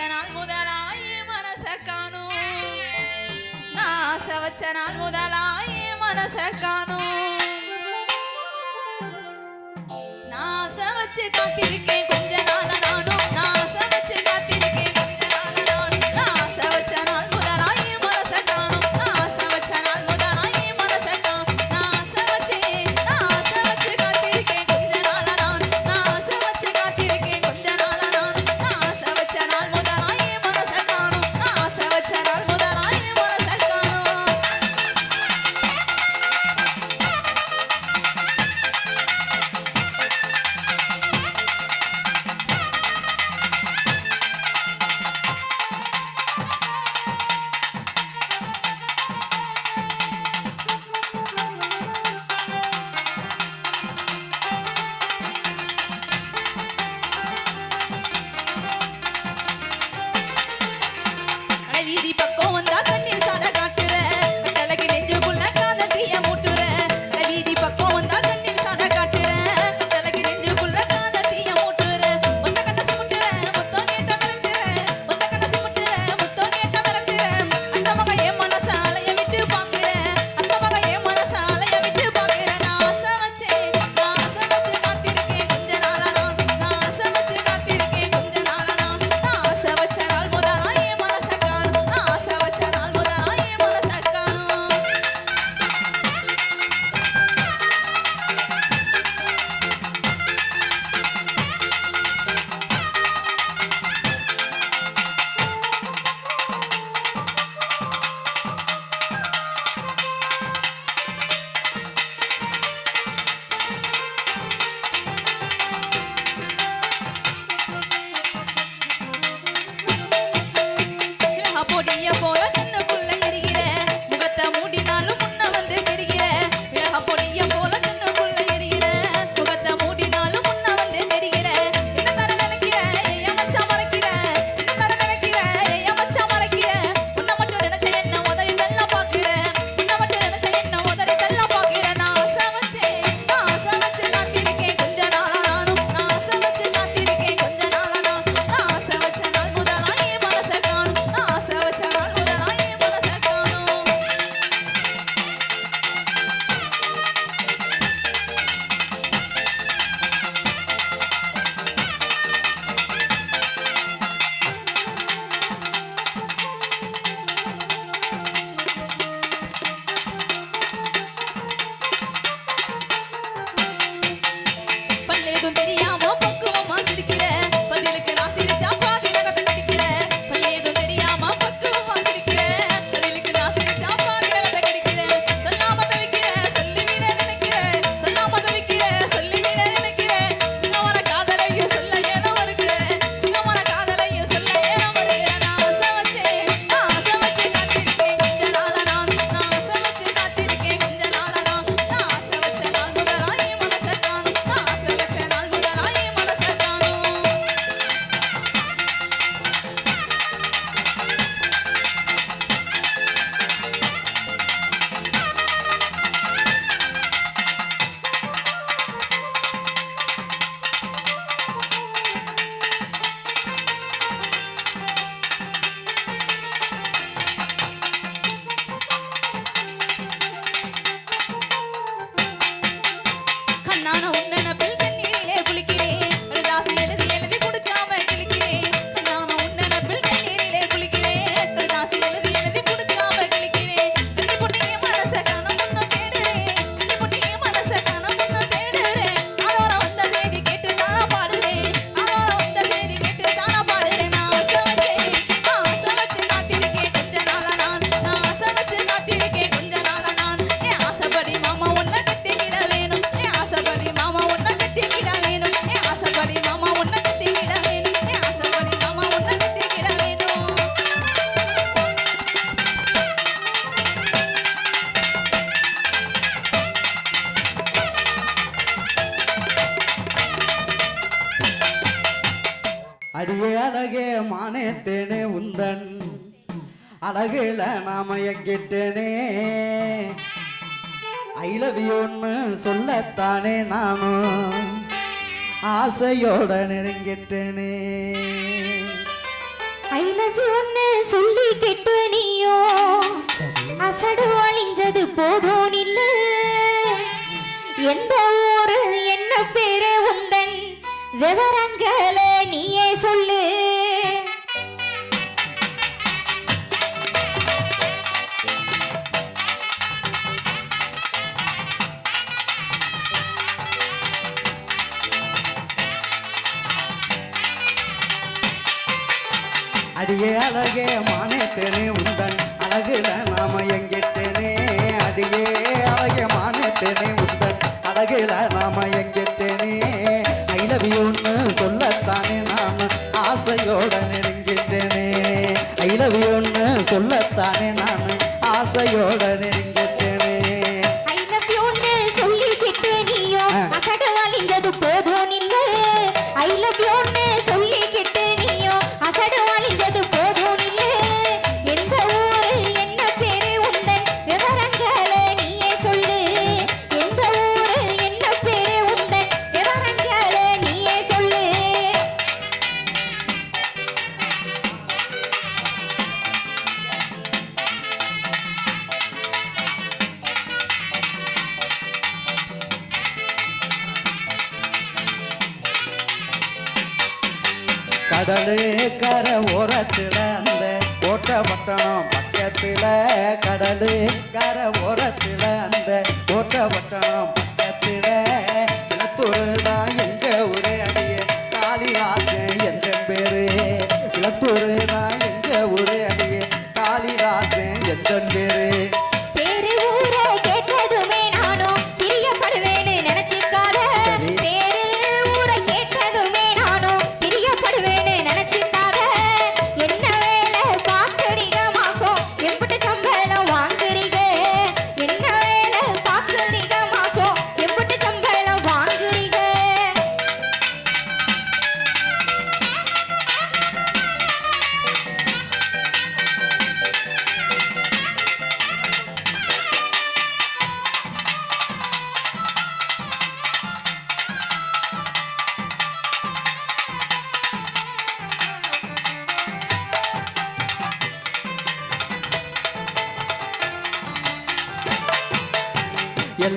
வச்சனால் முதலாயி மனச காணோ நாச வச்சனால் முதலாயி மனச காணோ நாச வச்சு காத்திருக்கேன். நானும் உன்னை அழகுல நாம எங்கிட்டனே. ஐ லவ் யூன்னு சொல்லத்தானே நானும் ஆசையோட நெருங்கிட்டனே. ஐ லவ் யூன்னு சொல்லிக்கிட்டு நீயோ. அசடு அழிஞ்சது போதும் இல்ல. எந்த ஊரு என்ன பேரு உந்தன். விவரம் அடியே அழகே மானேத்தேனே உந்தன் அழகுல நாம எங்கிட்டேனே. அடியே அழகே மானேத்தேனே உந்தன் அழகுல நாம எங்கிட்டேனே. ஐ லவ் யூன்னு சொல்லத்தானே நாம ஆசையோட நெருங்கிட்டேனே. ஐ லவ் யூன்னு சொல்லத்தானே நான் ஆசையோட நெருங்கிட்டேனே கடலு கர ஓரத்துல அந்த கோட்டை பட்டணம் பக்கத்துல கடலு கர ஓரத்துல அந்த கோட்டை பட்டணம்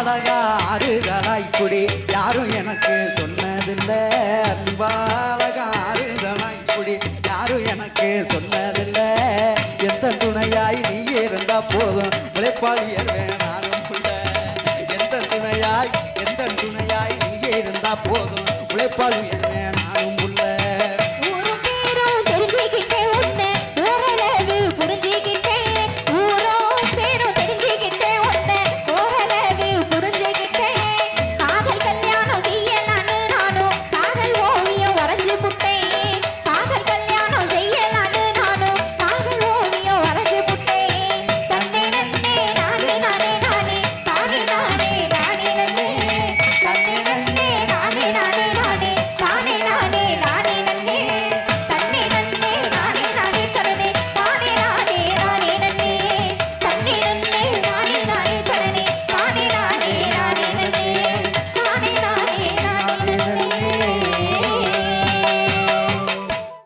அன்பாளகா ஆறுதலாய் குடி யாரும் எனக்கு சொன்னதில்லை. அன்பாளகா ஆறுதலாய் குடி யாரும் எனக்கு சொன்னதில்லை. எந்த துணையாய் நீ இருந்தா போதும். உழைப்பாளியர் நானும் புள்ள எந்த துணையாய் எந்த துணையாய் நீ இருந்தா போதும். உழைப்பாளியர்